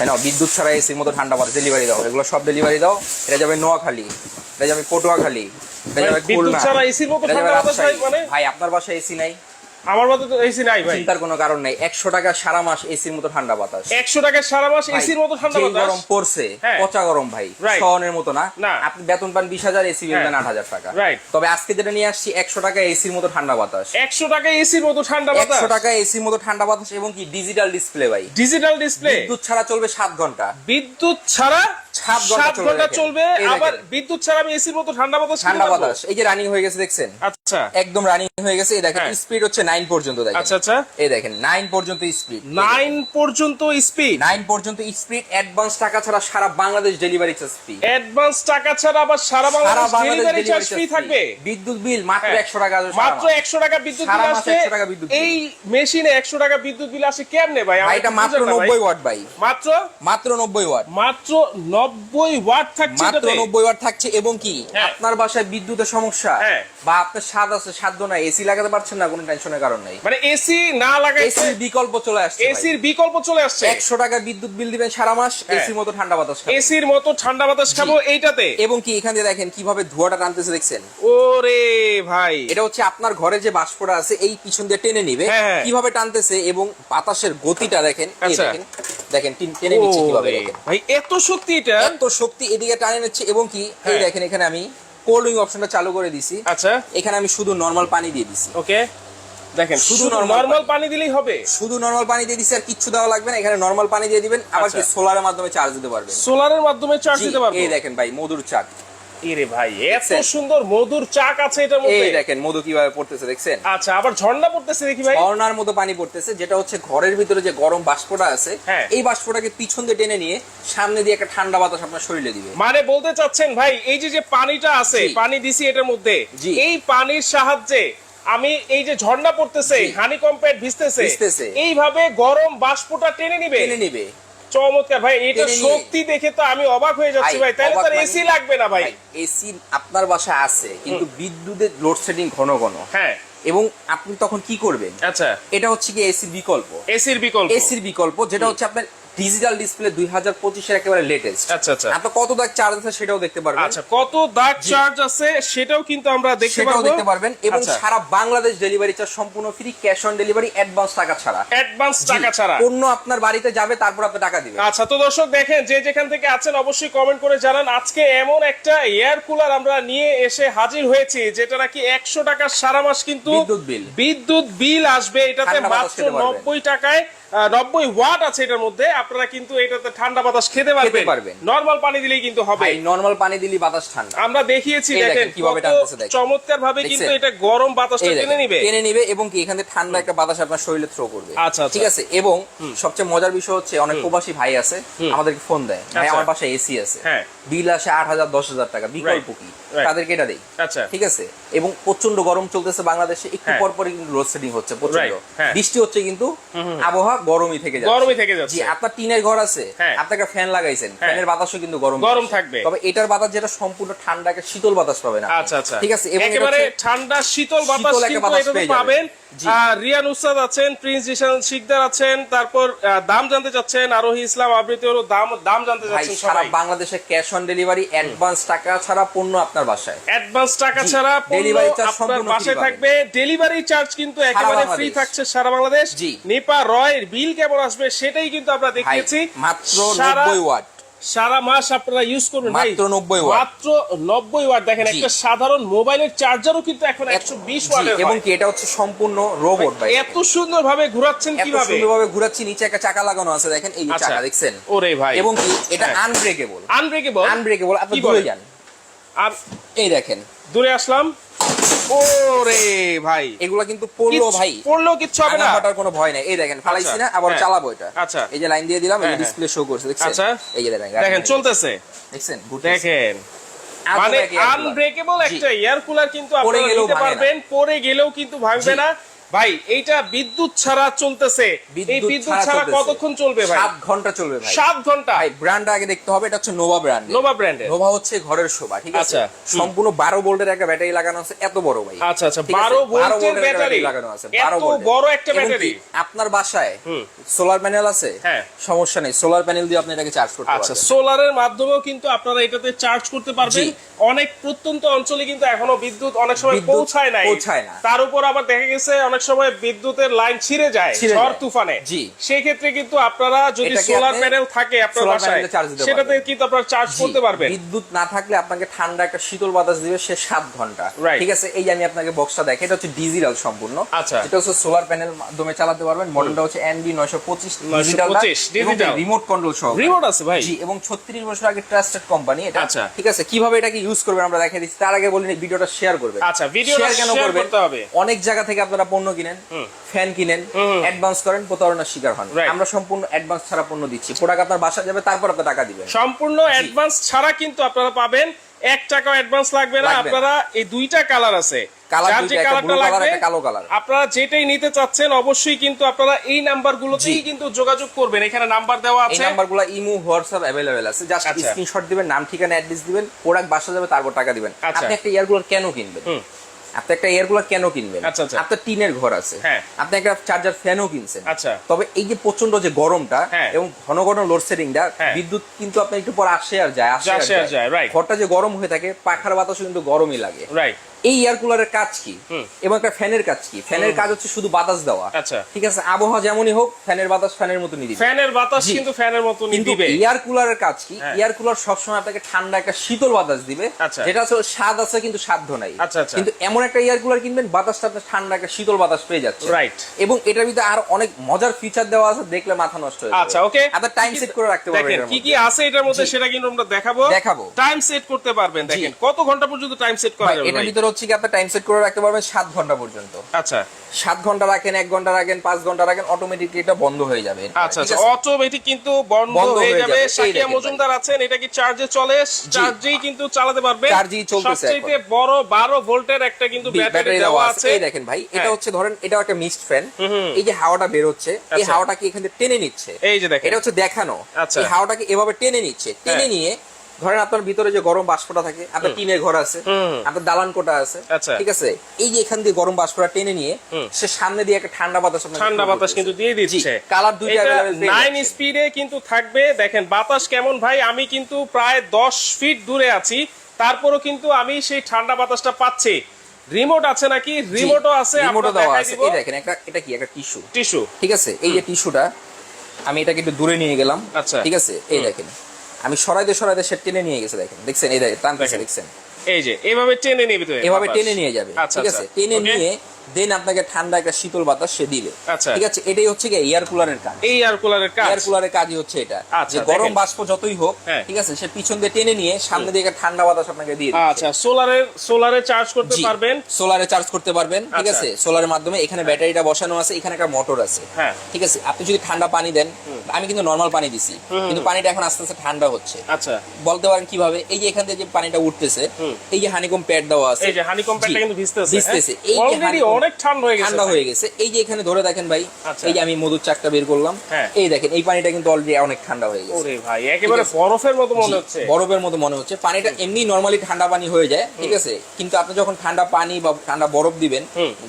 তাই না বিদ্যুৎ ছাড়া এসির মতো ঠান্ডা বাতাস ডেলিভারি দাও এগুলো সব ডেলিভারি দাও এটা যাবে নোয়াখালী এটা যাবে পটুয়াখালী এটা যাবে বিদ্যুৎ খুলনা। মানে? ভাই আপনার বাসায় এসি নাই আমার মতো তো এসি নাই ভাই। চিন্তার কোনো কারণ নাই। একশো টাকা সারা মাস এসির মতো ঠান্ডা বাতাস। একশো টাকার সারা মাস এসির মতো ঠান্ডা বাতাস? গরম পড়ছে হ্যাঁ। পচা গরম ভাই শহরের মতো না। আপনি বেতন পান বিশ হাজার এসি বিল হ্যাঁ। দেন আট হাজার টাকা. তবে আজকে যেটা নিয়ে আসছি একশো টাকা এসির মতো ঠান্ডা বাতাস। একশো টাকা এসির মতো ঠান্ডা বাতাস? একশো টাকা এসির মতো ঠান্ডা বাতাস এবং কি ডিজিটাল ডিসপ্লে ভাই। ডিজিটাল ডিসপ্লে বিদ্যুৎ ছাড়া চলবে সাত ঘণ্টা। বিদ্যুৎ ছাড়া সাত ঘণ্টা চলবে। আবার বিদ্যুৎ ছাড়া আমি এসির মতো ঠান্ডা বাতাস ঠান্ডা বাতাস। এই যে রানিং হয়ে গেছে দেখছেন? আচ্ছা। একদম রানিং হয়ে গেছে এই দেখেন হ্যাঁ। স্পিড হচ্ছে নাইন পর্যন্ত দেখেন। আচ্ছা আচ্ছা। এই দেখেন নাইন পর্যন্ত স্পিড নাইন পর্যন্ত স্পিড নাইন পর্যন্ত স্পিড অ্যাডভান্স টাকা ছাড়া সারা Bangladesh delivery charge free advance টাকা ছাড়া আবার সারা বাংলাদেশ ডেলিভারি চার্জ ফ্রি থাকবে। বিদ্যুৎ বিল মাত্র হ্যাঁ। একশো টাকা মাত্র। একশো টাকা বিদ্যুৎ বিল মাসে আসবে 100 টাকা বিদ্যুৎ এই মেশিনে একশো টাকা বিদ্যুৎ বিল আসে কেমনে ভাই? ভাই এটা মাত্র। নব্বই ওয়াট ভাই। মাত্র? মাত্র নব্বই ওয়াট মাত্র নব্বই ওয়াট থাকছে মাত্র নব্বই ওয়াট থাকছে এবং কি হ্যাঁ। আপনার বাসায় বিদ্যুতের সমস্যা হ্যাঁ। বা আপনার স্বাদ আছে সাধ্য নাই এসি লাগাতে পারছেন না কোনো টেনশনের কারণ নাই মানে এসি না লাগাইছে এসির বিকল্প চলে আসছে এসির বিকল্প চলে আসছে একশো টাকা বিদ্যুৎ বিল দিবেন সারা মাস হ্যাঁ। এসির মতো ঠান্ডা বাতাস। এসির মতো ঠান্ডা বাতাস খাব এইটাতে এবং কি এখান দিয়ে দেখেন কীভাবে ধোঁয়াটা টানতেছে দেখছেন ওরে ভাই এটা হচ্ছে আপনার ঘরে যে বাষ্পটা আছে এই পিছন দিয়ে টেনে নিবে হ্যাঁ, হ্যাঁ। কীভাবে টানতেছে এবং বাতাসের গতিটা দেখেন আচ্ছা। দেখেন দেখেন টিন- টেনে নিচ্ছে কীভাবে ভাই এত শক্তি এটা? এত শক্তি এদিকে টানে নিচ্ছে এবং কি এই হ্যাঁ। দেখেন এখানে আমি কোল্ডিং অপশনটা চালু করে দিছি। আচ্ছা। এখানে আমি শুধু নর্মাল পানি দিয়ে দিছি। ওকে। দেখেন শুধু নরমাল পানি। দিলেই হবে? শুধু নর্মাল পানি দিয়ে দিছি আর কিচ্ছু দেওয়া লাগবে না। এখানে নর্মাল পানি দিয়ে দিবেন আবার কি আচ্ছা। সোলারের মাধ্যমে চার্জ দিতে পারবেন। সোলারের মাধ্যমে চার্জ দিতে পারবেন এই দেখেন ভাই মধুর চাক এরে ভাই এত সুন্দর মধুর চাক আছে এটার মধ্যে এই দেখেন মধু কীভাবে পড়তেছে দেখছেন আচ্ছা আবার ঝর্ণা পড়তেছে দেখি ভাই ঝর্ণার মতো পানি পড়তেছে যেটা হচ্ছে ঘরের ভিতরে যে গরম বাষ্পটা আছে হ্যাঁ। এই বাষ্পটাকে পিছন দিয়ে টেনে নিয়ে সামনে দিয়ে একটা ঠান্ডা বাতাস আপনার শরীরে দিবে মানে বলতে চাচ্ছেন ভাই এই যে যে পানিটা আছে পানি দিছি এটার মধ্যে। এই পানির সাহায্যে আমি এই যে ঝর্ণা পড়তেছে। হানি কম্পেট ভিজতেছে ভিজতেছে। এইভাবে গরম বাষ্পটা টেনে নিবে টেনে নিবে চমৎকার ভাই এটা শক্তি দেখে তো আমি অবাক হয়ে যাচ্ছি ভাই তাহলে তো এসি মানে- লাগবে না ভাই। এসি আপনার বাসায় আছে কিন্তু বিদ্যুতের লোডশেডিং ঘন ঘন। হ্যাঁ। এবং আপনি তখন কি করবেন? আচ্ছা। এটা হচ্ছে কি এসির বিকল্প। এসির বিকল্প। এসির বিকল্প যেটা হচ্ছে আপনার ডিজিটাল ডিসপ্লে দুই হাজার পঁচিশের একেবারে লেটেস্ট আচ্ছা, আচ্ছা। আপনার কত দাগ চার্জ আছে সেটাও দেখতে পারবেন। আচ্ছা কত দাগ চার্জ আছে সেটাও কিন্তু আমরা দেখতে পারব। দেখতে পারবেন এবং আচ্ছা, সারা বাংলাদেশ ডেলিভারি চার্জ সম্পূর্ণ free cash on delivery advance টাকা ছাড়া। অ্যাডভান্স টাকা ছাড়া। পণ্য আপনার বাড়িতে যাবে তারপর আপনি টাকা দিবেন। আচ্ছা তো দর্শক দেখেন যে যেখান থেকে আছেন অবশ্যই কমেন্ট করে জানান। আজকে এমন একটা এয়ার কুলার আমরা নিয়ে এসে হাজির হয়েছি যেটা নাকি একশো টাকার সারা মাস কিন্তু বিদ্যুৎ বিল। বিদ্যুৎ বিল আসবে। এটাতে মাত্র নব্বই টাকায় নব্বই ওয়াট আছে এটার মধ্যে। আপনারা কিন্তু এটাতে ঠান্ডা বাতাস খেতে পারবেন। পারবেন। নর্মাল পানি দিলেই কিন্তু হবে। নরমাল পানি দিলি বাতাস ঠান্ডা। আমরা দেখিয়েছি দেখেন কীভাবে। চমৎকার ভাবে কিন্তু এটা গরম বাতাসটা টেনে নিবে। টেনে নিবে এবং কি এখানে ঠান্ডা একটা বাতাস আপনার শরীরে থ্রো করবে। আচ্ছা, আচ্ছা। ঠিক আছে? এবং সবচেয়ে মজার বিষয় হচ্ছে অনেক প্রবাসী ভাই আছে আমাদেরকে ফোন দেয়। ভাই আচ্ছা। আমার পাশে এসি আছে। হ্যাঁ। বিল আসে আট হাজার দশ হাজার টাকা। বিকল্প কি. তাদেরকে এটা দেই। আচ্ছা। ঠিক আছে? এবং প্রচণ্ড গরম চলতেছে বাংলাদেশে একটু হ্যাঁ। পর পরই কিন্তু লোডশেডিং হচ্ছে প্রচণ্ড হ্যাঁ। বৃষ্টি হচ্ছে কিন্তু আবহাওয়া গরমই থেকে যাচ্ছে। গরমই থেকে যাচ্ছে। জি আপনার টিনের ঘর আছে আপনাকে ফ্যান লাগাইছেন হ্যাঁ। ফ্যানের বাতাসও কিন্তু গরম গরম থাকবে। তবে এটার বাতাস যেটা সম্পূর্ণ ঠান্ডা একটা শীতল বাতাস পাবে না আচ্ছা আচ্ছা। ঠিক আছে? এবং একেবারে ঠান্ডা শীতল বাতাস কিন্তু। পাবেন রিয়ান উস্তাদ আছেন প্রিন্স জিশান শিকদার আছেন তারপর দাম জানতে চাচ্ছেন আরোহী ইসলাম আবৃত্তি হলো দাম দাম জানতে চাচ্ছেন সারা বাংলাদেশে ক্যাশ অন ডেলিভারি অ্যাডভান্স টাকা ছাড়া পণ্য আপনার বাসায়। অ্যাডভান্স টাকা ছাড়া পণ্য charge আপনার বাসায় থাকবে। ডেলিভারি চার্জ কিন্তু একেবারে ফ্রি থাকছে সারা বাংলাদেশ। নিপা রয়ের বিল কেমন আসবে সেটাই কিন্তু আমরা দেখিয়েছি মাত্র সারা- নব্বই ওয়াট। সারা মাস আপনারা ইউজ করবেন মাত্র 90 ওয়াট। মাত্র নব্বই ওয়াট। দেখেন একটা সাধারণ মোবাইলের চার্জারও কিন্তু এখন একশো বিশ জি, ওয়াটের এবং কি এটা হচ্ছে সম্পূর্ণ রোবট ভাই এত সুন্দর ভাবে ঘুরাচ্ছেন এত সুন্দর ভাবে ঘুরাচ্ছি নিচে একটা চাকা লাগানো আছে দেখেন এই আচ্ছা। চাকা দেখছেন? ওরে ভাই। এবং কি এটা। আনব্রেকেবল আনব্রেকেবল আনব্রেকেবল আপনি দূরে যান। আর এই দেখেন দূরে আসলাম। ওরে ভাই এগুলা কিন্তু পড়ল ভাই পড়ল কিচ্ছু হবে না। ফাটার কোনো ভয় নাই। এই দেখেন ফালাইছি না আবার হ্যাঁ। চালাবো এটা। আচ্ছা। এই যে লাইন দিয়ে দিলাম এই হ্যাঁ, হ্যাঁ। ডিসপ্লে শো করছে দেখছেন? আচ্ছা। এই যে দেখেন দেখেন চলতেছে। দেখছেন দেখেন মানে আনব্রেকেবল একটা এয়ার কুলার কিন্তু আপনারা নিতে পারবেন পরে গেলেও কিন্তু ভাঙবে না। ভাই এইটা বিদ্যুৎ ছাড়া চলতেছে। এই বিদ্যুৎ ছাড়া কতক্ষণ চলবে ভাই? সাত ঘণ্টা চলবে ভাই। সাত ঘণ্টা? ভাই ব্র্যান্ড আগে দেখতে হবে এটা হচ্ছে নোভা ব্র্যান্ড নোভা ব্র্যান্ডের নোভা হচ্ছে ঘরের শোভা ঠিক আছে? আচ্ছা, সম্পূর্ণ বারো ভোল্টের একটা ব্যাটারি লাগানো আছে এত বড় ভাই। আচ্ছা আচ্ছা ঠিক আছে? বারো 12 ভোল্টের ব্যাটারি লাগানো আছে এত 12 ভোল্টের। বড় একটা ব্যাটারি আপনার বাসায় হুম। সোলার প্যানেল আছে? হ্যাঁ। সমস্যা নেই সোলার প্যানেল দিয়ে আপনি এটাকে চার্জ করতে পারবেন। আচ্ছা সোলারের মাধ্যমেও কিন্তু আপনারা এটাতে চার্জ করতে পারবেন। অনেক প্রত্যন্ত অঞ্চলে কিন্তু এখনও বিদ্যুৎ অনেক সময় পৌঁছায় নাই। পৌঁছায় না। তার উপর আবার দেখা গেছে অনেক সময় বিদ্যুতের লাইন ছিঁড়ে যায় ঝড় তুফানে। জি। সেই ক্ষেত্রে কিন্তু আপনারা যদি সোলার প্যানেল থাকে আপনার বাসায় সেটাতে কিন্তু আপনারা চার্জ করতে পারবেন। বিদ্যুৎ না থাকলে আপনাকে ঠান্ডা একটা শীতল বাতাস দিবে সে সাত ঘণ্টা। ঠিক আছে? এই আমি আপনাকে বক্সটা দেখে এটা হচ্ছে ডিজিটাল সম্পূর্ণ। আচ্ছা। এটা হচ্ছে সোলার প্যানেল মাধ্যমে চালাতে পারবেন। মডেলটা হচ্ছে এনবি নয়শো পঁচিশ 925 digital। রিমোট কন্ট্রোল সহ রিমোট আছে ভাই। জি এবং ছত্রিশ বছর আগে ট্রাস্টেড কোম্পানি এটা। আচ্ছা। ঠিক আছে? কীভাবে এটাকে ইউজ করবেন আমরা দেখিয়ে দিচ্ছি। তার আগে বলিনি ভিডিওটা শেয়ার করবেন। আচ্ছা, ভিডিওটা Share কেন করবেন? করতে হবে। অনেক জায়গা থেকে আপনারা পণ্য কিনেন ফ্যান কিনেন অ্যাডভান্স করেন প্রতারণার শিকার হন। আমরা সম্পূর্ণ অ্যাডভান্স ছাড়া পণ্য দিচ্ছি। প্রোডাক্ট আপনার বাসা যাবে তারপর আপনি টাকা দিবেন। সম্পূর্ণ অ্যাডভান্স ছাড়া কিন্তু আপনারা পাবেন। এক টাকাও অ্যাডভান্স লাগবে না। আপনারা এই দুইটা কালার আছে। আপনারা যেটাই নিতে চাচ্ছেন অবশ্যই কিন্তু আপনারা এই নাম্বারগুলোতেই জি। কিন্তু যোগাযোগ করবেন। এখানে নাম্বার দেওয়া আছে। নাম্বারগুলো ইমো হোয়াটসঅ্যাপ অ্যাভেলেবেল আছে। জাস্ট আচ্ছা। স্ক্রিনশট দিবেন নাম ঠিকানা অ্যাড্রেস দিবেন প্রোডাক্ট বাসা যাবে তারপর টাকা দিবেন। আচ্ছা। আপনি একটা এয়ার কুলার কেন কিনবেন। আপনি একটা এয়ার কুলার কেন কিনবেন আচ্ছা, আচ্ছা। আপনার টিনের ঘর আছে হ্যাঁ। আপনি একটা চার্জার ফ্যানও কিনছেন আচ্ছা। তবে এই যে প্রচণ্ড যে গরমটা হ্যাঁ। এবং ঘন ঘন লোডশেডিংটা হ্যাঁ। বিদ্যুৎ কিন্তু আপনার একটু পর আসে আর যায় আসে আসে আর যায়, ঘরটা যে গরম হয়ে থাকে পাখার বাতাসও কিন্তু গরমই লাগে রাইট এই এয়ার কুলারের কাজ কি? এবং একটা ফ্যানের কাজ কি? ফ্যানের কাজ হচ্ছে শুধু বাতাস দেওয়া। আচ্ছা। ঠিক আছে আবহাওয়া যেমনই হোক ফ্যানের বাতাস ফ্যানের মতো দিবে। ফ্যানের বাতাস কিন্তু ফ্যানের মতো দিবে। এয়ার কুলারের কাজ কি? হ্যাঁ। এয়ার কুলার সবসময় আপনাকে ঠান্ডা একটা শীতল বাতাস দিবে। আচ্ছা। যেটা আসলে স্বাদ আছে কিন্তু সাধ্য নাই। আচ্ছা, আচ্ছা। কিন্তু এমন একটা এয়ার কুলার কিনবেন বাতাসটা আপনার ঠান্ডা একটা শীতল বাতাস পেয়ে যাচ্ছে। রাইট এবং এটার ভিতরে আর অনেক মজার ফিচার দেওয়া আছে দেখলে মাথা নষ্ট হয়ে আচ্ছা ওকে আপনার টাইম সেট করে রাখতে পারবেন দেখেন কি কি আছে এটার মধ্যে সেটা কিন্তু আমরা দেখাবো। দেখাবো। টাইম সেট করতে পারবেন দেখেন কত ঘণ্টা পর্যন্ত টাইম সেট করা যাবে এটার ভিতরে হচ্ছে কি আপনার টাইম সেট করে রাখতে পারবেন সাত ঘণ্টা পর্যন্ত। আচ্ছা। সাত ঘণ্টা রাখেন এক ঘণ্টা রাখেন পাঁচ ঘণ্টা রাখেন অটোমেটিকলি এটা বন্ধ হয়ে যাবে। আচ্ছা ঠিক আচ্ছা? অটোমেটিক কিন্তু বন্ধ হয়ে যাবে। সাকিয়া মজুমদার আছেন এটা কি চার্জে চলে? চার্জেই কিন্তু চালাতে পারবে। চার্জেই চলতেছে সবচেয়ে বড় 12 ভোল্টের একটা কিন্তু ব্যাটারি দেওয়া আছে। এই দেখেন ভাই এটা হ্যাঁ। হচ্ছে ধরেন এটা একটা মিক্সড ফ্যান এই যে হাওয়াটা বের হচ্ছে এই আচ্ছা। হাওয়াটাকে এখান থেকে টেনে নিচ্ছে। এই যে দেখেন। এটা হচ্ছে দেখানো। আচ্ছা। এই হাওয়াটাকে এভাবে টেনে নিচ্ছে। টেনে হ্যাঁ। নিয়ে ধরেন আপনার ভিতরে যে গরম বাষ্পটা থাকে আপনার টিনের ঘর আছে আপনার দালান কোটা আছে আচ্ছা। ঠিক আছে? এই যে এখান দিয়ে গরম বাষ্পটা টেনে নিয়ে সে সামনে দিয়ে একটা ঠান্ডা বাতাস ঠান্ডা বাতাস কিন্তু দিয়ে দিচ্ছে। কালার দুইটা নাইন স্পিডে কিন্তু থাকবে। দেখেন বাতাস কেমন ভাই? আমি কিন্তু প্রায় দশ ফিট দূরে আছি। তারপরও কিন্তু আমি সেই ঠান্ডা বাতাসটা পাচ্ছি। রিমোট আছে নাকি? রিমোটও আছে। রিমোটও দেওয়া আছে। এই দেখেন একটা এটা কি? একটা টিস্যু টিস্যু ঠিক আছে? এই যে টিস্যুটা আমি এটাকে একটু দূরে নিয়ে গেলাম। আচ্ছা। ঠিক আছে? এই দেখেন। আমি সরাইতে সরাইতে সে টেনে নিয়ে গেছে দেখেন। দেখছেন? এই দেখেন টানতেছে দেখছেন? এই যে এভাবে টেনে নিয়ে এভাবে টেনে নিয়ে যাবে আচ্ছা, ঠিক আছে? আচ্ছা। টেনে নিয়ে দেন আপনাকে ঠান্ডা একটা শীতল বাতাস সে দিবে। আচ্ছা। ঠিক আছে? এটাই হচ্ছে কি এয়ার কুলারের কাজ। এই এয়ার কুলারের কাজ? এয়ার কুলারের কাজই হচ্ছে এটা। আচ্ছা, যে গরম বাষ্প যতই হোক হ্যাঁ। ঠিক আছে? সে পিছন দিয়ে টেনে নিয়ে সামনে দিয়ে ঠান্ডা বাতাস আপনাকে দিয়ে আচ্ছা সোলারের সোলারে চার্জ করতে পারবেন? সোলারে চার্জ করতে পারবেন ঠিক আচ্ছা। আছে? সোলারের মাধ্যমে এখানে ব্যাটারিটা বসানো আছে এখানে একটা মোটর আছে। হ্যাঁ। ঠিক আছে? আপনি যদি ঠান্ডা পানি দেন আমি কিন্তু নর্মাল পানি দিছি কিন্তু পানিটা এখন আস্তে আস্তে ঠান্ডা হচ্ছে। আচ্ছা। বলতে পারেন কীভাবে? এই যে এখান থেকে যে পানিটা উঠতেছে এই যে হানিকম প্যাড দেওয়া আছে। এই যে হানি কম্প্যাক্টটা জি, কিন্তু ভিজতেছে ভিজতেছে। এই যে অনেক ঠান্ডা হয়ে গেছে ঠান্ডা হয়ে গেছে। এই যে এখানে ধরে দেখেন ভাই আচ্ছা। এই যে আমি মধুর চাকটা বের করলাম হ্যাঁ। এই দেখেন এই পানিটা কিন্তু অলরেডি অনেক ঠান্ডা হয়ে গেছে। ওরে ভাই একেবারে বরফের মতো মনে হচ্ছে। বরফের মতো মনে হচ্ছে। পানিটা এমনি নরমালি ঠান্ডা পানি হয়ে যায় ঠিক আছে? কিন্তু আপনি যখন ঠান্ডা পানি বা ঠান্ডা বরফ দিবেন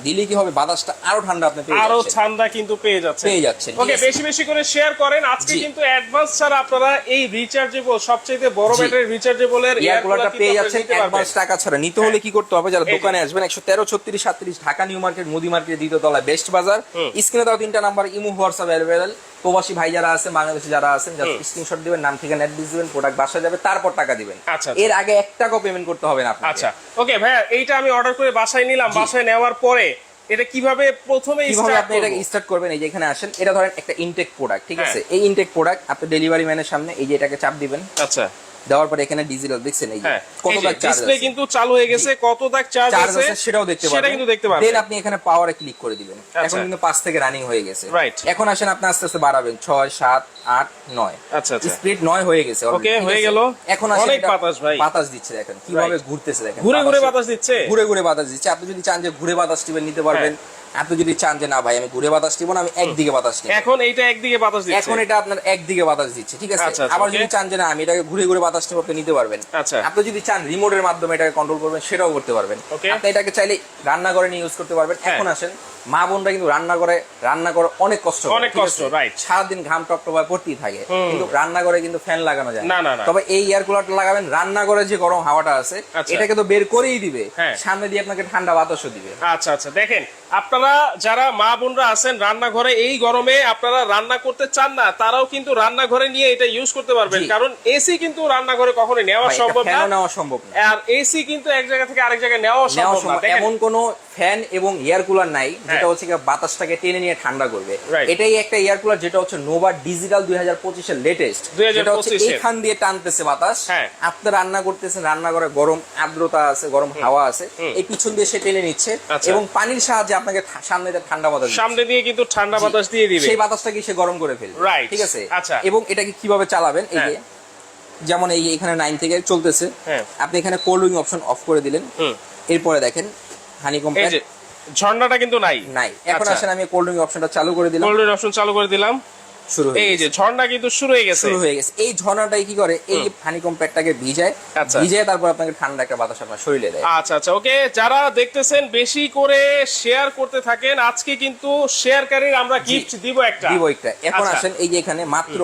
দিলে কি হবে? বাতাসটা আরও ঠান্ডা আপনি পেয়ে আরও ঠান্ডা কিন্তু পেয়ে যাচ্ছে পেয়ে যাচ্ছেন, ওকে বেশি বেশি করে শেয়ার করেন। আজকে কিন্তু অ্যাডভান্স ছাড়া আপনারা এই রিচার্জেবল সবচেয়ে বড়। ব্যাটারি রিচার্জেবল এর এয়ার কুলারটা পেয়ে যাচ্ছেন অ্যাডভান্স টাকা ছাড়া। নিতে হলে কি করতে হবে? যারা দোকানে আসবেন একশো তেরো ছত্রিশ সাতত্রিশ ঢাকা নিউ মার্কেট মুদি মার্কেট দ্বিতীয় তলায় বেস্ট বাজার স্ক্রিনে দাও তিনটা নাম্বার ইমো হোয়াটসঅ্যাপ অ্যাভেলেবেল প্রবাসী ভাই যারা আছেন বাংলাদেশে যারা আছেন যারা স্ক্রিনশট দিবেন নাম ঠিকানা অ্যাড্রেস দিবেন প্রোডাক্ট বাসা যাবে তারপর টাকা দিবেন। আচ্ছা, আচ্ছা। এর আগে এক টাকাও পেমেন্ট করতে হবে না আচ্ছা। ওকে ভাইয়া এইটা আমি অর্ডার করে বাসায় নিলাম বাসায় নেওয়ার পরে এটা কীভাবে প্রথমে কীভাবে আপনি এটা স্টার্ট করবেন? এই যে এখানে আসেন এটা ধরেন একটা ইনটেক প্রোডাক্ট ঠিক হ্যাঁ। আছে? এই ইনটেক প্রোডাক্ট আপনি ডেলিভারি ম্যানের সামনে এই যে এটাকে চাপ দিবেন। আচ্ছা। দেওয়ার পরে এখানে ডিজিটাল দেখছেন এই যে হ্যাঁ কত দাগ চার্জ ডিসপ্লে কিন্তু চালু হয়ে গেছে কত দাগ চার্জ আছে সেটাও দেখতে সেটা কিন্তু দেখতে পারবেন দেন আপনি এখানে পাওয়ারে ক্লিক করে দিবেন আচ্ছা। এখন কিন্তু পাঁচ থেকে রানিং হয়ে গেছে. এখন আসেন আপনি আস্তে আস্তে বাড়াবেন ছয় সাত আট নয় আচ্ছা, আচ্ছা। স্পিড নয় হয়ে গেছে ঠিক হয়ে? গেল। এখন আসেন অনেক বাতাস ভাই। বাতাস দিচ্ছে দেখেন কীভাবে. ঘুরতেছে দেখেন ঘুরে ঘুরে বাতাস দিচ্ছে ঘুরে ঘুরে বাতাস দিচ্ছে আপনি যদি চান যে ঘুরে বাতাস টিপে নিতে পারবেন আপনি যদি চান যে না ভাই আমি ঘুরে বাতাস নিব না আমি একদিকে বাতাস নিব। এখন এইটা একদিকে বাতাস দিচ্ছে। এখন এটা আপনার একদিকে বাতাস দিচ্ছে ঠিক আছে? আচ্ছা, আচ্ছা, আবার যদি চান যে না আমি এটাকে ঘুরে ঘুরে বাতাস নিব আপনি নিতে পারবেন। আচ্ছা। আপনি যদি চান রিমোটের মাধ্যমে এটাকে কন্ট্রোল করবেন সেটাও করতে পারবেন। আপনি এটাকে চাইলে রান্নাঘরে নিয়ে ইউজ করতে পারবেন। হ্যাঁ। এখন আসেন মা বোনরা কিন্তু রান্না করে রান্না করে অনেক কষ্ট অনেক কষ্ট, right. সারাদিন ঘাম টপটপায় পড়তেই থাকে। কিন্তু রান্না করে কিন্তু ফ্যান লাগানো যায় না, না। তবে এই এয়ার কুলারটা লাগাবেন রান্না করে যে গরম হাওয়াটা আছে আচ্ছা। এটাকে তো বের করেই দিবে। হ্যাঁ। সামনে দিয়ে আপনাকে ঠান্ডা বাতাসও দিবে। আচ্ছা আচ্ছা দেখেন আপনারা যারা মা বোনরা আছেন রান্নাঘরে এই গরমে আপনারা রান্না করতে চান না তারাও কিন্তু রান্নাঘরে নিয়ে এটা ইউজ করতে পারবেন। কারণ এসি কিন্তু রান্নাঘরে কখনোই নেওয়া সম্ভব না। নেওয়া সম্ভব না। আর এসি কিন্তু এক জায়গা থেকে আরেক জায়গায় নেওয়া নেওয়া সম্ভব না। এমন কোন ফ্যান এবং এয়ার কুলার নাই হ্যাঁ। যেটা হচ্ছে বাতাসটাকে টেনে নিয়ে ঠান্ডা করবে। এটাই একটা এয়ার কুলার যেটা হচ্ছে নোভা ডিজিটাল দুই হাজার পঁচিশের লেটেস্ট যেটা হচ্ছে। এখান দিয়ে টানতেছে বাতাস। হ্যাঁ। আপনি রান্না করতেছেন রান্না করে গরম আর্দ্রতা আছে গরম হাওয়া আছে এই পিছন দিয়ে সে টেনে নিচ্ছে আচ্ছা। এবং পানির সাহায্যে আপনাকে সামনে দিয়ে ঠান্ডা বাতাস সামনে দিয়ে কিন্তু ঠান্ডা বাতাস দিয়ে দিবে। সেই বাতাসটাকে সে গরম করে ফেলবে। ঠিক আছে? আচ্ছা। এবং এটাকে কীভাবে চালাবেন? এই যে হ্যাঁ। যেমন এই এখানে নাইন থেকে চলতেছে। আপনি এখানে কোল্ড উইং অপশন অফ করে দিলেন। এরপরে দেখেন হানি কম্প্যাক্ট ঝর্ণাটা কিন্তু নাই। নাই। এখন আচ্ছা। আসেন আমি কোল্ড ড্রিঙ্ক অপশনটা চালু করে দিলাম। কোল্ড অপশন চালু করে দিলাম। শুরু এই যে ঝর্ণা কিন্তু শুরু হয়ে গেছে। শুরু হয়ে গেছে। এই ঝর্ণাটাই কি করে? এই হানি কম্প্যাক্টটাকে ভিজায় আচ্ছা। ভিজায় তারপর আপনাকে ঠান্ডা একটা বাতাস আপনার শরীরে দেয়। আচ্ছা আচ্ছা ওকে। যারা দেখতেছেন বেশি করে শেয়ার করতে থাকেন। আজকে কিন্তু শেয়ারকারীর আমরা গিফট দিব একটা। দিব একটা। এখন আচ্ছা। আসেন এই যে এখানে মাত্র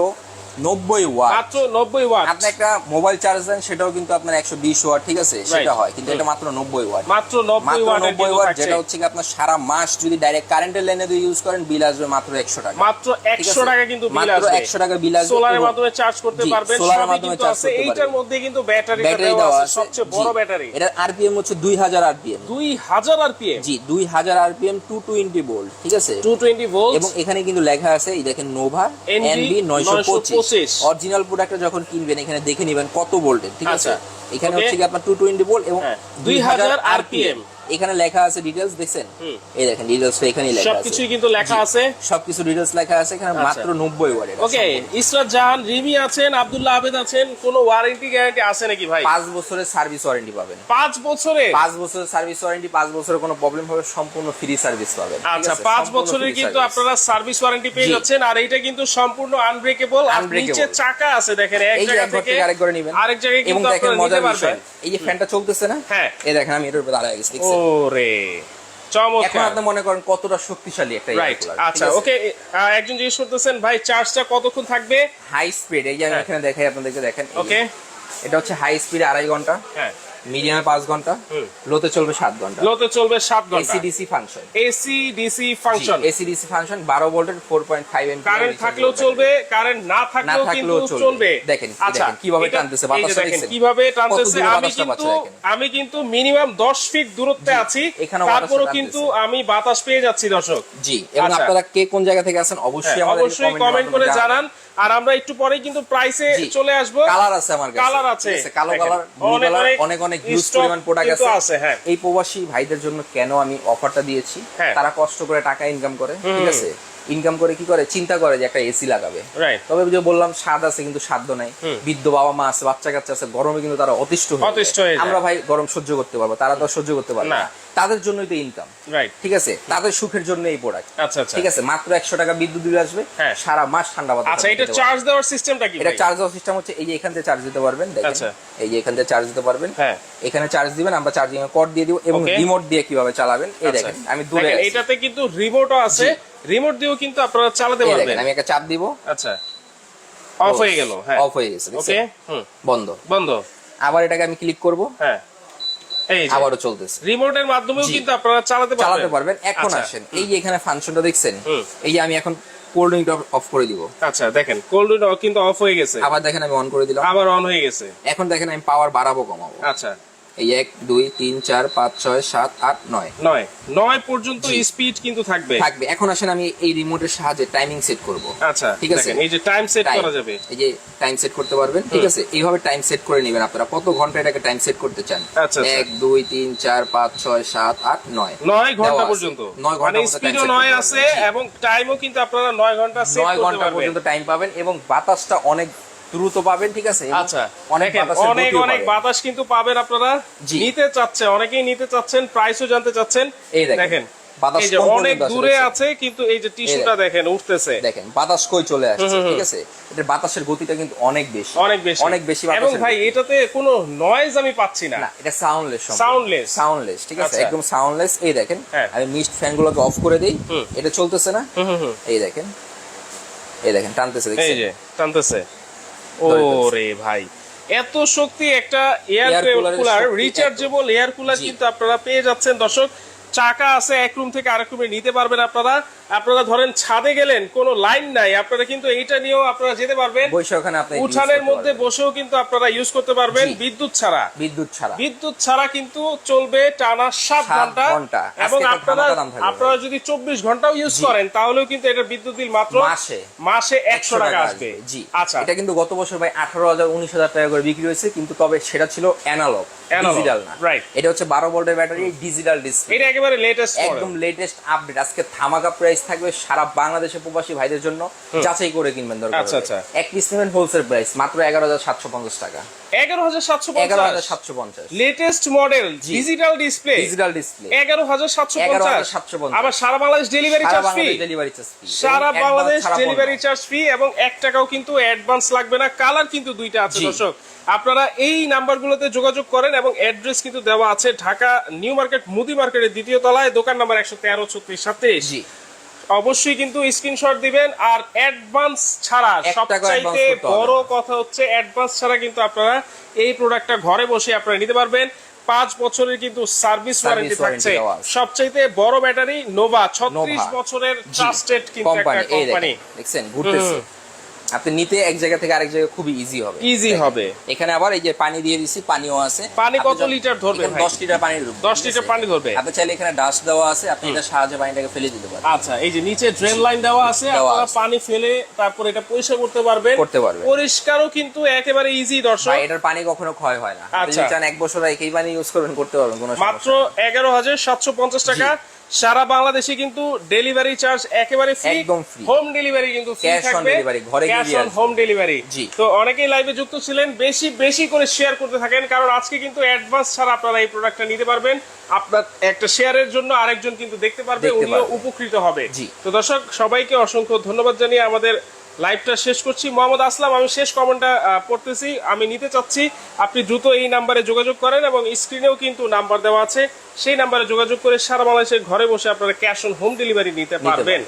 নব্বই ওয়াট। মাত্র নব্বই ওয়াট। আপনি একটা মোবাইল চার্জ দেন সেটাও কিন্তু আপনার একশো বিশ ওয়াট ঠিক আছে? সেটা হয় কিন্তু এটা মাত্র নব্বই ওয়াট। মাত্র নব্বই ওয়াট নব্বই ওয়াট যেটা হচ্ছে আপনার সারা মাস যদি ডাইরেক্ট কারেন্টের লাইনে দিয়ে ইউজ করেন বিল আসবে মাত্র একশো টাকা। মাত্র একশো টাকা কিন্তু মাত্র 100 টাকা বিল আসবে সোলারের মাধ্যমে চার্জ করতে পারবেন সোলারের মাধ্যমে চার্জ করতে এইটার মধ্যে কিন্তু ব্যাটারি ব্যাটারি দেওয়া আছে সবচেয়ে বড় ব্যাটারি এটার আরপিএম হচ্ছে দুই হাজার আরপিএম দুই হাজার আরপিএম জি দুই হাজার আরপিএম টু টোয়েন্টি ভোল্ট ঠিক আছে? টু টোয়েন্টি ভোল্ট এবং এখানে কিন্তু লেখা আছে এই দেখেন নোভা এনবি নয়শো পঁচিশ। 925 অরিজিনাল প্রোডাক্টটা যখন কিনবেন এখানে দেখে নেবেন কত ভোল্টের ঠিক আছে? আচ্ছা। এখানে Okay. হচ্ছে কি আপনার টু টোয়েন্টি ভোল্ট এবং হ্যাঁ, দুই 2000 হাজার RPM আরপিএম এখানে লেখা আছে ডিটেলস দেখছেন? এই দেখেন ডিটেলস তো এখানেই লেখা আছে। সবকিছুই কিন্তু লেখা আছে। সবকিছু ডিটেলস লেখা আছে এখানে আচ্ছা। মাত্র নব্বই ওয়াট ওকে ইসরাত জাহান রিমি আছেন আব্দুল্লাহ আবেদ আছেন কোনো ওয়ারেন্টি গ্যারান্টি আছে নাকি ভাই? পাঁচ বছরের সার্ভিস ওয়ারেন্টি পাবেন। পাঁচ বছরে? পাঁচ বছরের সার্ভিস ওয়ারেন্টি পাঁচ বছরের কোনো প্রবলেম হবে সম্পূর্ণ ফ্রি সার্ভিস পাবেন আচ্ছা আছে? পাঁচ বছরের কিন্তু আপনারা সার্ভিস ওয়ারেন্টি পেয়ে যাচ্ছেন আর এইটা কিন্তু সম্পূর্ণ আনব্রেকেবল আর নিচে চাকা আছে দেখেন এক জায়গা থেকে আরেক ঘরে নিবেন। আরেক জায়গায় কিন্তু আপনারা নিতে পারবেন। এই যে ফ্যানটা চলতেছে না? হ্যাঁ। এই দেখেন আমি এটার উপর দাঁড়ায় গেছি দেখছেন? ওরে চমৎকার। আপনি মনে করেন কতটা শক্তিশালী একটা রাইট আচ্ছা ওকে একজন জিজ্ঞেস করতেছেন ভাই চার্জটা কতক্ষণ থাকবে? হাই স্পিড এই যে আমি হ্যাঁ। এখানে দেখাই আপনাদেরকে দেখেন। ওকে। এটা হচ্ছে হাই স্পিড আড়াই ঘণ্টা। হ্যাঁ। মিডিয়ামে ঘণ্টা লোতে চলবে ঘণ্টা। লোতে চলবে ঘণ্টা। AC DC function AC DC function AC DC function বারো ভোল্টের কারেন্ট থাকলেও চলবে কারেন্ট না থাকলেও কিন্তু চলবে। দেখেন, আচ্ছা দেখেন কীভাবে টানতেছে, বাতাসটা দেখেন কীভাবে টানতেছে আমি কিন্তু আমি কিন্তু মিনিমাম 10 ফিট দূরত্বে আছি। তারপরও কিন্তু আমি বাতাস পেয়ে যাচ্ছি দর্শক। জি এবং আচ্ছা। আপনারা কে কোন জায়গা থেকে আছেন অবশ্যই হ্যাঁ, আমাদের অবশ্যই কমেন্ট করে জানান। আর আমরা একটু পরেই কিন্তু প্রাইসে চলে আসব। কালার আছে আমার কাছে। কালার আছে। কালো কালার অনেক অনেক অনেক হিউজ পরিমাণ প্রোডাক্ট আছে। হ্যাঁ। এই প্রবাসী ভাইদের জন্য কেন আমি অফারটা দিয়েছি? হ্যাঁ। তারা কষ্ট করে টাকা ইনকাম করে ঠিক আছে? ইনকাম করে কি করে? চিন্তা করে যে একটা এসি লাগাবে। তবে যে বললাম স্বাদ আছে কিন্তু সাধ্য নাই। বৃদ্ধ বাবা মা আছে বাচ্চা কাচ্চা আছে গরমে কিন্তু তারা অতিষ্ঠ হয়ে অতিষ্ঠ আমরা ভাই গরম সহ্য করতে পারব তারা তো সহ্য করতে পারবে না। তাদের জন্যই তো ইনকাম রাইট ঠিক আছে? তাদের সুখের জন্য এই প্রোডাক্ট আচ্ছা আচ্ছা। ঠিক আছে? মাত্র একশো টাকা বিদ্যুৎ বিল আসবে। হ্যাঁ। সারা মাস ঠান্ডা বাতাস আচ্ছা এটা চার্জ দেওয়ার সিস্টেমটা কি এটা চার্জ দেওয়ার সিস্টেম হচ্ছে এই যে এখান থেকে চার্জ দিতে পারবেন দেখেন। আচ্ছা। এই যে এখান থেকে চার্জ দিতে পারবেন। হ্যাঁ। এখানে চার্জ দিবেন আমরা চার্জিং এর কর্ড দিয়ে দিব এবং রিমোট দিয়ে কীভাবে চালাবেন এই আচ্ছা। দেখেন আমি দূরে আছি। এটাতে কিন্তু রিমোটও আছে। রিমোট দিয়েও কিন্তু আপনারা চালাতে পারবেন। আমি একটা চাপ দিব। আচ্ছা। অফ হয়ে গেল হ্যাঁ। অফ হয়ে গেছে ওকে হুম। বন্ধ। বন্ধ। আবার এটাকে আমি ক্লিক করব। হ্যাঁ। আবারও চলতেছে। রিমোটের মাধ্যমেও কিন্তু আপনারা চালাতে পারবেন। চালাতে পারবেন। এখন আচ্ছা। আসেন। এই যে এখানে ফাংশনটা দেখছেন? এই যে আমি এখন কোল্ড ড্রিঙ্কটা অফ করে দিব। আচ্ছা দেখেন কোল্ড কিন্তু অফ হয়ে গেছে। আবার দেখেন আমি অন করে দিলাম। আবার অন হয়ে গেছে। এখন দেখেন আমি পাওয়ার বাড়াবো কমাবো। আচ্ছা। এই এক দুই তিন চার পাঁচ ছয় সাত আট নয়। নয়। নয় পর্যন্ত স্পিড কিন্তু থাকবে। থাকবে। এখন আসেন আমি এই রিমোটের সাহায্যে টাইমিং সেট করব। আচ্ছা ঠিক আছে। এই যে টাইম সেট করা যাবে। এই যে টাইম সেট করতে পারবেন। ঠিক আছে? এইভাবে টাইম সেট করে নেবেন আপনারা। কত ঘণ্টা এটাকে টাইম সেট করতে চান? আচ্ছা, আচ্ছা। এক দুই তিন চার পাঁচ ছয় সাত আট নয়। নয় ঘণ্টা। পর্যন্ত। নয় ঘণ্টা মানে স্পিডও নয় আছে এবং টাইমও কিন্তু আপনারা নয় ঘণ্টা সেট নয় ঘণ্টা পর্যন্ত টাইম পাবেন এবং বাতাসটা অনেক দ্রুত পাবেন ঠিক আছে? আচ্ছা। অনেক অনেক অনেক বাতাস কিন্তু পাবেন আপনারা। নিতে চাচ্ছে অনেকেই নিতে চাচ্ছেন প্রাইসও জানতে চাচ্ছেন। এই দেখেন। অনেক দূরে আছে কিন্তু এই যে টিস্যুটা দেখেন উঠতেছে। দেখেন বাতাস কই চলে আসছে ঠিক আছে? এটার বাতাসের গতিটা কিন্তু অনেক বেশি। অনেক বেশি। অনেক বেশি এবং ভাই এটাতে কোনো নয়েজ আমি পাচ্ছি না। না এটা সাউন্ডলেস? সাউন্ডলেস ঠিক আছে? আচ্ছা। একদম সাউন্ডলেস এই দেখেন হ্যাঁ। আমি মিস্ট অফ করে দেই। এটা চলতেছে না। এই দেখেন। এই দেখেন টানতেছে এই যে টানতেছে। ওরে ভাই। এত শক্তি একটা air cooler rechargeable air cooler কিন্তু আপনারা পেয়ে যাচ্ছেন। দর্শক চাকা আছে এক রুম থেকে আরেক রুমে নিতে পারবেন আপনারা। আপনারা ধরেন ছাদে গেলেন কোনো লাইন নাই আপনারা কিন্তু এইটা নিয়েও আপনারা যেতে পারবেন। উঠানের মধ্যে বসেও কিন্তু আপনারা ইউজ করতে পারবেন বিদ্যুৎ ছাড়া। বিদ্যুৎ ছাড়া। বিদ্যুৎ ছাড়া কিন্তু চলবে টানা সাত ঘণ্টা। এবং আপনারা। আপনারা যদি চব্বিশ ঘন্টাও ইউজ করেন তাহলেও কিন্তু এটা বিদ্যুৎ বিল মাত্র মাসে। মাসে একশো টাকা আসবে। জি। আচ্ছা। এটা কিন্তু গত বছর ভাই আঠারো হাজার উনিশ হাজার টাকা করে বিক্রি হয়েছে কিন্তু তবে সেটা ছিল অ্যানালগ Analog, ডিজিটাল না। right. এটা হচ্ছে বারো ভোল্টের ব্যাটারি ডিজিটাল ডিসপ্লে এটা একেবারে লেটেস্ট একদম লেটেস্ট আপডেট আজকে ধামাকা প্রাইস থাকবে সারা বাংলাদেশের প্রবাসী ভাইদের জন্য যাচাই করে কিনবেন দরকার আচ্ছা, আচ্ছা। এক পিস নেবেন হোলসেল প্রাইস মাত্র এগারো হাজার সাতশো পঞ্চাশ টাকা। এগারো হাজার সাতশো এগারো হাজার সাতশো পঞ্চাশ। Latest model digital display digital display এগারো হাজার সাতশো এগারো হাজার সাতশো পঞ্চাশ। আবার সারা Bangladesh delivery charge free delivery charge free সারা বাংলাদেশ ডেলিভারি চার্জ ফ্রি এবং এক টাকাও কিন্তু অ্যাডভান্স লাগবে না। কালার কিন্তু দুইটা আছে। দর্শক। আপনারা এই নাম্বারগুলোতে যোগাযোগ করেন এবং অ্যাড্রেস কিন্তু দেওয়া আছে ঢাকা নিউ মার্কেট মুদি মার্কেটের দ্বিতীয় তলায় দোকান নাম্বার একশো তেরো ছত্রিশ সাতত্রিশ। জি। অবশ্যই কিন্তু স্ক্রিনশট দিবেন আর অ্যাডভান্স ছাড়া সবচাইতে বড় কথা হচ্ছে অ্যাডভান্স ছাড়া কিন্তু আপনারা এই প্রোডাক্টটা ঘরে বসে আপনারা নিতে পারবেন। পাঁচ বছরের কিন্তু সার্ভিস ওয়ারেন্টি থাকছে। সবচাইতে বড় ব্যাটারি নোভা ছত্রিশ। বছরের ট্রাস্টেড কিন্তু একটা কোম্পানি দেখছেন ঘুরতেছে। আপনি নিতে এক জায়গা থেকে আরেক জায়গায় খুবই ইজি হবে। ইজি হবে। এখানে আবার এই যে পানি দিয়ে দিছি পানিও আছে। পানি কত লিটার ধরবে এখানে 10 লিটার পানি ঢুকবে, 10 লিটার পানি ধরবে। আপনি চাইলে এখানে ডাস্ট দেওয়া আছে আপনি এটা সাহায্যে পানিটাকে ফেলে দিতে পারেন। আচ্ছা এই যে নিচে ড্রেন লাইন দেওয়া আছে আপনারা পানি ফেলে তারপর এটা পরিষ্কার করতে পারবেন। করতে পারবেন। পরিষ্কারও কিন্তু একেবারে ইজি দর্শক। এটার পানি কখনো ক্ষয় হয় না। আপনি আচ্ছা। চান এক বছর একই পানি ইউজ করবেন করতে পারবেন কোনো মাত্র সমস্যা নেই। এগারো হাজার সাতশো পঞ্চাশ টাকা। সারা বাংলাদেশে কিন্তু ডেলিভারি চার্জ একেবারে ফ্রি একদম ফ্রি হোম ডেলিভারি কিন্তু ফ্রি ক্যাশ অন ডেলিভারি ঘরে গিয়ে ক্যাশ অন হোম ডেলিভারি জি। তো অনেকেই লাইভে যুক্ত ছিলেন বেশি বেশি করে শেয়ার করতে থাকেন কারণ আজকে কিন্তু অ্যাডভান্স ছাড়া আপনারা এই প্রোডাক্টটা নিতে পারবেন। আপনার একটা শেয়ারের জন্য আরেকজন কিন্তু দেখতে পারবে উনিও উপকৃত হবে। জি। তো দর্শক সবাইকে অসংখ্য ধন্যবাদ জানিয়ে আমাদের লাইভটা শেষ করছি। মোহাম্মদ আসলাম আমি শেষ কমেন্টটা পড়তেছি। আমি নিতে চাচ্ছি আপনি দ্রুত এই নাম্বারে যোগাযোগ করেন এবং স্ক্রিনেও কিন্তু নাম্বার দেওয়া আছে। সেই নাম্বারে যোগাযোগ করে সারা বাংলাদেশের ঘরে বসে আপনারা ক্যাশ অন হোম ডেলিভারি নিতে পারবেন। পারবেন।